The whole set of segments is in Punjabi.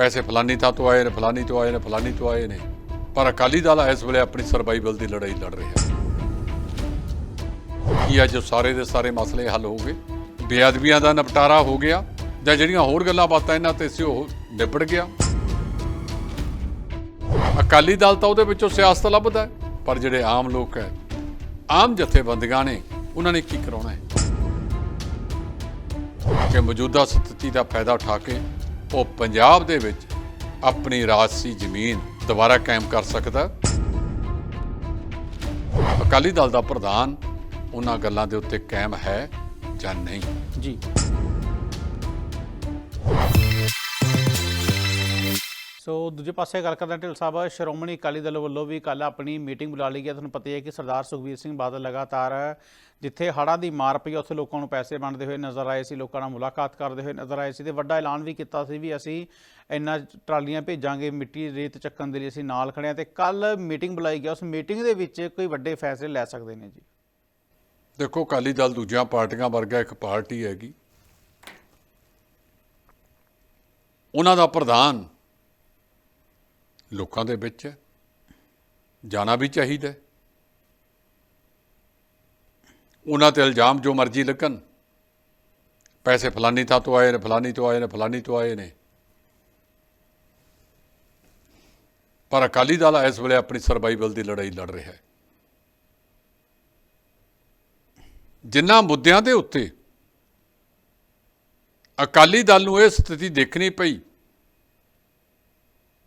ਪੈਸੇ ਫਲਾਨੀ ਥਾਂ ਤੋਂ ਆਏ ਨੇ, ਫਲਾਨੀ ਤੋਂ ਆਏ ਨੇ, ਫਲਾਨੀ ਤੋਂ ਆਏ ਨੇ। ਪਰ ਅਕਾਲੀ ਦਲ ਇਸ ਵੇਲੇ ਆਪਣੀ ਸਰਵਾਈਵਲ ਦੀ ਲੜਾਈ ਲੜ ਰਿਹਾ ਹੈ। ਕੀ ਅੱਜ ਸਾਰੇ ਦੇ ਸਾਰੇ ਮਸਲੇ ਹੱਲ ਹੋ ਗਏ? ਬੇਅਦਬੀਆਂ ਦਾ ਨਿਪਟਾਰਾ ਹੋ ਗਿਆ, ਜਾਂ ਜਿਹੜੀਆਂ ਹੋਰ ਗੱਲਾਂ ਬਾਤਾਂ ਇਹਨਾਂ ਤੇ ਸੀ, ਉਹ ਨਿਬੜ ਗਿਆ? ਅਕਾਲੀ ਦਲ ਤਾਂ ਉਹਦੇ ਵਿੱਚੋਂ ਸਿਆਸਤ ਲੱਭਦਾ ਪਰ ਜਿਹੜੇ ਆਮ ਲੋਕ ਹੈ, ਆਮ ਜਥੇਬੰਦੀਆਂ ਨੇ, ਉਹਨਾਂ ਨੇ ਕੀ ਕਰਾਉਣਾ ਹੈ? ਕਿ ਮੌਜੂਦਾ ਸਥਿਤੀ ਦਾ ਫਾਇਦਾ ਉਠਾ ਕੇ ਉਹ ਪੰਜਾਬ ਦੇ ਵਿੱਚ ਆਪਣੀ ਰਾਜਸੀ ਜ਼ਮੀਨ ਦੁਬਾਰਾ ਕਾਇਮ ਕਰ ਸਕਦਾ ਅਕਾਲੀ ਦਲ ਦਾ ਪ੍ਰਧਾਨ ਉਹਨਾਂ ਗੱਲਾਂ ਦੇ ਉੱਤੇ ਕਾਇਮ ਹੈ ਜਾਂ ਨਹੀਂ? ਜੀ। ਸੋ ਦੂਜੇ ਪਾਸੇ ਗੱਲ ਕਰਦਾ ਢਿੱਲ ਸਾਹਿਬ, ਸ਼੍ਰੋਮਣੀ ਅਕਾਲੀ ਦਲ ਵੱਲੋਂ ਵੀ ਕੱਲ ਆਪਣੀ ਮੀਟਿੰਗ ਬੁਲਾ ਲਈ ਹੈ। ਤੁਹਾਨੂੰ ਪਤਾ ਹੈ ਕਿ ਸਰਦਾਰ ਸੁਖਬੀਰ ਸਿੰਘ ਬਾਦਲ ਲਗਾਤਾਰ ਜਿੱਥੇ ਹੜ੍ਹਾਂ ਦੀ ਮਾਰ ਪਈ ਉੱਥੇ ਲੋਕਾਂ ਨੂੰ ਪੈਸੇ ਵੰਡਦੇ ਹੋਏ ਨਜ਼ਰ ਆਏ ਸੀ, ਲੋਕਾਂ ਨਾਲ ਮੁਲਾਕਾਤ ਕਰਦੇ ਹੋਏ ਨਜ਼ਰ ਆਏ ਸੀ ਤੇ ਵੱਡਾ ਐਲਾਨ ਵੀ ਕੀਤਾ ਸੀ ਵੀ ਅਸੀਂ ਇੰਨਾ ਟਰਾਲੀਆਂ ਭੇਜਾਂਗੇ, ਮਿੱਟੀ ਰੇਤ ਚੱਕਣ ਦੇ ਲਈ ਅਸੀਂ ਨਾਲ ਖੜੇ ਹਾਂ ਤੇ ਕੱਲ ਮੀਟਿੰਗ ਬੁਲਾਈ ਗਈ ਉਸ ਮੀਟਿੰਗ ਦੇ ਵਿੱਚ ਕੋਈ ਵੱਡੇ ਫੈਸਲੇ ਲੈ ਸਕਦੇ ਨੇ ਜੀ? ਦੇਖੋ, ਅਕਾਲੀ ਦਲ ਦੂਜੀਆਂ ਪਾਰਟੀਆਂ ਵਰਗਾ ਇੱਕ ਪਾਰਟੀ ਹੈਗੀ। ਉਹਨਾਂ ਦਾ ਪ੍ਰਧਾਨ ਲੋਕਾਂ ਦੇ ਵਿੱਚ ਜਾਣਾ ਵੀ ਚਾਹੀਦਾ ਉਹਨਾਂ ਤੇ ਇਲਜ਼ਾਮ ਜੋ ਮਰਜ਼ੀ ਲੱਗਣ। ਪੈਸੇ ਫਲਾਨੀ ਥਾਂ ਤੋਂ ਆਏ ਨੇ, ਫਲਾਨੀ ਤੋਂ ਆਏ ਨੇ, ਫਲਾਨੀ ਤੋਂ ਆਏ ਨੇ। ਪਰ ਅਕਾਲੀ ਦਲ ਇਸ ਵੇਲੇ ਆਪਣੀ ਸਰਵਾਈਵਲ ਦੀ ਲੜਾਈ ਲੜ ਰਿਹਾ ਹੈ। ਜਿਨ੍ਹਾਂ ਮੁੱਦਿਆਂ ਦੇ ਉੱਤੇ ਅਕਾਲੀ ਦਲ ਨੂੰ ਇਹ ਸਥਿਤੀ ਦੇਖਣੀ ਪਈ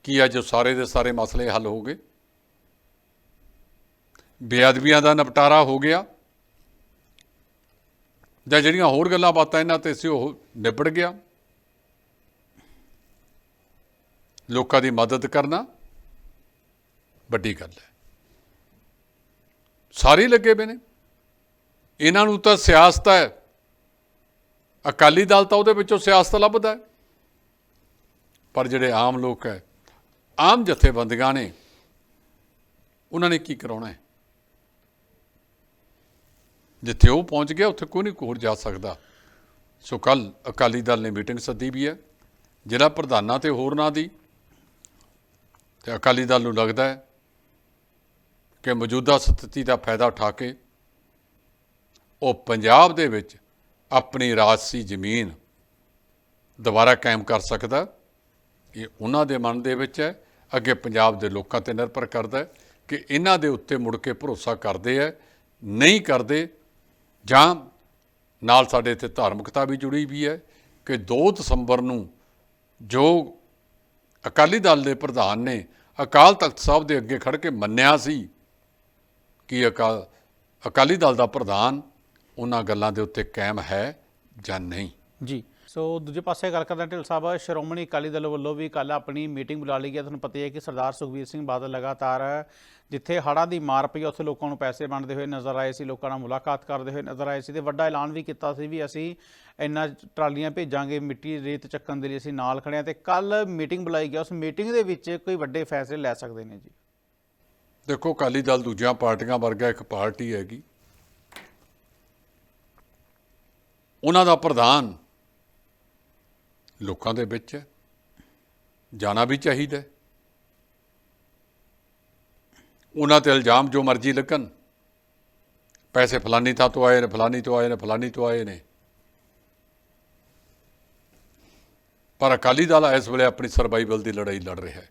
ਕਿ ਅੱਜ ਉਹ ਸਾਰੇ ਦੇ ਸਾਰੇ ਮਸਲੇ ਹੱਲ ਹੋ ਗਏ? ਬੇਅਦਬੀਆਂ ਦਾ ਨਿਪਟਾਰਾ ਹੋ ਗਿਆ। ਜਾਂ ਜਿਹੜੀਆਂ ਹੋਰ ਗੱਲਾਂ ਬਾਤਾਂ ਇਹਨਾਂ ਤੇ ਸੀ, ਉਹ ਨਿਬੜ ਗਿਆ। ਲੋਕਾਂ ਦੀ ਮਦਦ ਕਰਨਾ ਵੱਡੀ ਗੱਲ ਹੈ। ਸਾਰੇ ਲੱਗੇ ਪਏ ਨੇ। ਇਹਨਾਂ ਨੂੰ ਤਾਂ ਸਿਆਸਤ ਹੈ। ਅਕਾਲੀ ਦਲ ਤਾਂ ਉਹਦੇ ਵਿੱਚੋਂ ਸਿਆਸਤ ਲੱਭਦਾ ਪਰ ਜਿਹੜੇ ਆਮ ਲੋਕ ਹੈ ਆਮ ਜਥੇਬੰਦੀਆਂ ਨੇ ਉਹਨਾਂ ਨੇ ਕੀ ਕਰਾਉਣਾ ਹੈ? ਜਿੱਥੇ ਉਹ ਪਹੁੰਚ ਗਿਆ, ਉੱਥੇ ਕੋਈ ਨਹੀਂ ਹੋਰ ਜਾ ਸਕਦਾ। ਸੋ ਕੱਲ ਅਕਾਲੀ ਦਲ ਨੇ ਮੀਟਿੰਗ ਸੱਦੀ ਵੀ ਹੈ, ਜ਼ਿਲ੍ਹਾ ਪ੍ਰਧਾਨਾਂ ਤੇ ਹੋਰਨਾਂ ਦੀ। ਤੇ ਅਕਾਲੀ ਦਲ ਨੂੰ ਲੱਗਦਾ ਹੈ ਕਿ ਮੌਜੂਦਾ ਸਥਿਤੀ ਦਾ ਫਾਇਦਾ ਉਠਾ ਕੇ ਉਹ ਪੰਜਾਬ ਦੇ ਵਿੱਚ ਆਪਣੀ ਰਾਜਸੀ ਜ਼ਮੀਨ ਦੁਬਾਰਾ ਕਾਇਮ ਕਰ ਸਕਦਾ ਇਹ ਉਹਨਾਂ ਦੇ ਮਨ ਦੇ ਵਿੱਚ ਹੈ। ਅੱਗੇ ਪੰਜਾਬ ਦੇ ਲੋਕਾਂ ਤੇ ਨਿਰਭਰ ਕਰਦਾ ਹੈ ਕਿ ਇਹਨਾਂ ਦੇ ਉੱਤੇ ਮੁੜ ਕੇ ਭਰੋਸਾ ਕਰਦੇ ਹੈ, ਨਹੀਂ ਕਰਦੇ, ਜਾਂ ਨਾਲ ਸਾਡੇ ਇੱਥੇ ਧਾਰਮਿਕਤਾ ਵੀ ਜੁੜੀ ਵੀ ਹੈ ਕਿ 2 ਦਸੰਬਰ ਨੂੰ ਜੋ ਅਕਾਲੀ ਦਲ ਦੇ ਪ੍ਰਧਾਨ ਨੇ ਅਕਾਲ ਤਖਤ ਸਾਹਿਬ ਦੇ ਅੱਗੇ ਖੜ ਕੇ ਮੰਨਿਆ ਸੀ ਕਿ ਅਕਾਲ ਅਕਾਲੀ ਦਲ ਦਾ ਪ੍ਰਧਾਨ ਉਹਨਾਂ ਗੱਲਾਂ ਦੇ ਉੱਤੇ ਕਾਇਮ ਹੈ ਜਾਂ ਨਹੀਂ। ਜੀ। ਸੋ ਦੂਜੇ ਪਾਸੇ ਗੱਲ ਕਰਦੇ ਹਾਂ, ਢਿੱਲ ਸਾਹਿਬ, ਸ਼੍ਰੋਮਣੀ ਅਕਾਲੀ ਦਲ ਵੱਲੋਂ ਵੀ ਕੱਲ ਆਪਣੀ ਮੀਟਿੰਗ ਬੁਲਾ ਲਈ ਗਈ ਤੁਹਾਨੂੰ ਪਤਾ ਹੀ ਹੈ ਕਿ ਸਰਦਾਰ ਸੁਖਬੀਰ ਸਿੰਘ ਬਾਦਲ ਲਗਾਤਾਰ ਜਿੱਥੇ ਹੜ੍ਹਾਂ ਦੀ ਮਾਰ ਪਈ, ਉੱਥੇ ਲੋਕਾਂ ਨੂੰ ਪੈਸੇ ਵੰਡਦੇ ਹੋਏ ਨਜ਼ਰ ਆਏ ਸੀ, ਲੋਕਾਂ ਨਾਲ ਮੁਲਾਕਾਤ ਕਰਦੇ ਹੋਏ ਨਜ਼ਰ ਆਏ ਸੀ ਤੇ ਵੱਡਾ ਐਲਾਨ ਵੀ ਕੀਤਾ ਸੀ ਵੀ ਅਸੀਂ ਇੰਨਾ ਟਰਾਲੀਆਂ ਭੇਜਾਂਗੇ, ਮਿੱਟੀ ਰੇਤ ਚੱਕਣ ਦੇ ਲਈ ਅਸੀਂ ਨਾਲ ਖੜੇ ਹਾਂ ਤੇ ਕੱਲ ਮੀਟਿੰਗ ਬੁਲਾਈ ਗਿਆ ਉਸ ਮੀਟਿੰਗ ਦੇ ਵਿੱਚ ਕੋਈ ਵੱਡੇ ਫੈਸਲੇ ਲੈ ਸਕਦੇ ਨੇ ਜੀ? ਦੇਖੋ, ਅਕਾਲੀ ਦਲ ਦੂਜੀਆਂ ਪਾਰਟੀਆਂ ਵਰਗਾ ਇੱਕ ਪਾਰਟੀ ਹੈਗੀ। ਉਹਨਾਂ ਦਾ ਪ੍ਰਧਾਨ ਲੋਕਾਂ ਦੇ ਵਿੱਚ ਜਾਣਾ ਵੀ ਚਾਹੀਦਾ ਉਹਨਾਂ ਤੇ ਇਲਜ਼ਾਮ ਜੋ ਮਰਜ਼ੀ ਲੱਗਣ। ਪੈਸੇ ਫਲਾਨੀ ਥਾਂ ਤੋਂ ਆਏ ਨੇ, ਫਲਾਨੀ ਤੋਂ ਆਏ ਨੇ, ਫਲਾਨੀ ਤੋਂ ਆਏ ਨੇ। ਪਰ ਅਕਾਲੀ ਦਲ ਇਸ ਵੇਲੇ ਆਪਣੀ ਸਰਵਾਈਵਲ ਦੀ ਲੜਾਈ ਲੜ ਰਿਹਾ ਹੈ।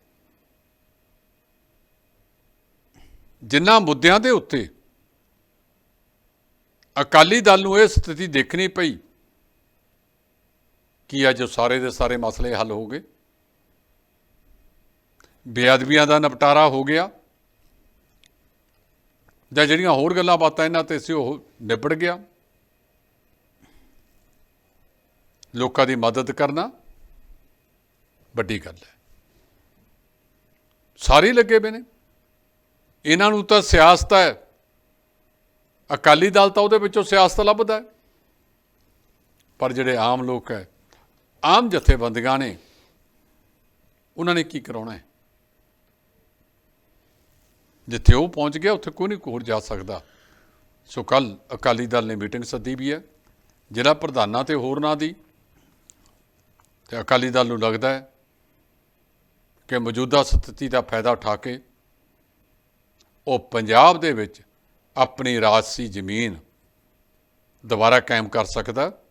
ਜਿਨ੍ਹਾਂ ਮੁੱਦਿਆਂ ਦੇ ਉੱਤੇ ਅਕਾਲੀ ਦਲ ਨੂੰ ਇਹ ਸਥਿਤੀ ਦੇਖਣੀ ਪਈ ਕੀ ਅੱਜ ਸਾਰੇ ਦੇ ਸਾਰੇ ਮਸਲੇ ਹੱਲ ਹੋ ਗਏ? ਬੇਅਦਬੀਆਂ ਦਾ ਨਿਪਟਾਰਾ ਹੋ ਗਿਆ। ਜਾਂ ਜਿਹੜੀਆਂ ਹੋਰ ਗੱਲਾਂ ਬਾਤਾਂ ਇਹਨਾਂ ਤੇ ਸੀ ਉਹ ਨਿਬੜ ਗਿਆ। ਲੋਕਾਂ ਦੀ ਮਦਦ ਕਰਨਾ ਵੱਡੀ ਗੱਲ ਹੈ। ਸਾਰੇ ਲੱਗੇ ਪਏ ਨੇ। ਇਹਨਾਂ ਨੂੰ ਤਾਂ ਸਿਆਸਤ ਹੈ। ਅਕਾਲੀ ਦਲ ਤਾਂ ਉਹਦੇ ਵਿੱਚੋਂ ਸਿਆਸਤ ਲੱਭਦਾ ਹੈ। ਪਰ ਜਿਹੜੇ ਆਮ ਲੋਕ ਹੈ ਆਮ ਜਥੇਬੰਦੀਆਂ ਨੇ ਉਹਨਾਂ ਨੇ ਕੀ ਕਰਾਉਣਾ ਹੈ? ਜਿੱਥੇ ਉਹ ਪਹੁੰਚ ਗਿਆ, ਉੱਥੇ ਕੋਈ ਨਹੀਂ ਹੋਰ ਜਾ ਸਕਦਾ। ਸੋ ਕੱਲ ਅਕਾਲੀ ਦਲ ਨੇ ਮੀਟਿੰਗ ਸੱਦੀ ਵੀ ਹੈ। ਜ਼ਿਲ੍ਹਾ ਪ੍ਰਧਾਨਾਂ ਤੇ ਹੋਰਨਾਂ ਦੀ। ਤੇ ਅਕਾਲੀ ਦਲ ਨੂੰ ਲੱਗਦਾ ਹੈ ਕਿ ਮੌਜੂਦਾ ਸਥਿਤੀ ਦਾ ਫਾਇਦਾ ਉਠਾ ਕੇ ਉਹ ਪੰਜਾਬ ਦੇ ਵਿੱਚ ਆਪਣੀ ਰਾਜਸੀ ਜ਼ਮੀਨ ਦੁਬਾਰਾ ਕਾਇਮ ਕਰ ਸਕਦਾ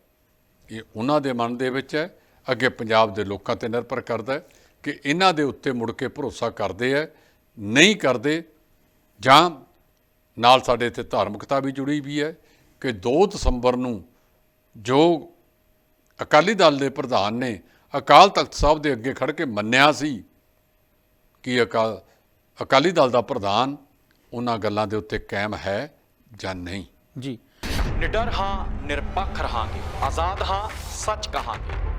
ਇਹ ਉਹਨਾਂ ਦੇ ਮਨ ਦੇ ਵਿੱਚ ਹੈ। ਅੱਗੇ ਪੰਜਾਬ ਦੇ ਲੋਕਾਂ ਤੇ ਨਿਰਭਰ ਕਰਦਾ ਹੈ ਕਿ ਇਹਨਾਂ ਦੇ ਉੱਤੇ ਮੁੜ ਕੇ ਭਰੋਸਾ ਕਰਦੇ ਹੈ ਨਹੀਂ ਕਰਦੇ ਜਾਂ ਨਾਲ ਸਾਡੇ ਇੱਥੇ ਧਾਰਮਿਕਤਾ ਵੀ ਜੁੜੀ ਵੀ ਹੈ ਕਿ 2 ਦਸੰਬਰ ਨੂੰ ਜੋ ਅਕਾਲੀ ਦਲ ਦੇ ਪ੍ਰਧਾਨ ਨੇ ਅਕਾਲ ਤਖਤ ਸਾਹਿਬ ਦੇ ਅੱਗੇ ਖੜ ਕੇ ਮੰਨਿਆ ਸੀ ਕਿ ਅਕਾਲ ਅਕਾਲੀ ਦਲ ਦਾ ਪ੍ਰਧਾਨ ਉਹਨਾਂ ਗੱਲਾਂ ਦੇ ਉੱਤੇ ਕਾਇਮ ਹੈ ਜਾਂ ਨਹੀਂ। ਜੀ। ਨਿਡਰ ਹਾਂ ਨਿਰਪੱਖ ਰਹਾਂਗੇ ਆਜ਼ਾਦ ਹਾਂ ਸੱਚ ਕਹਾਂਗੇ।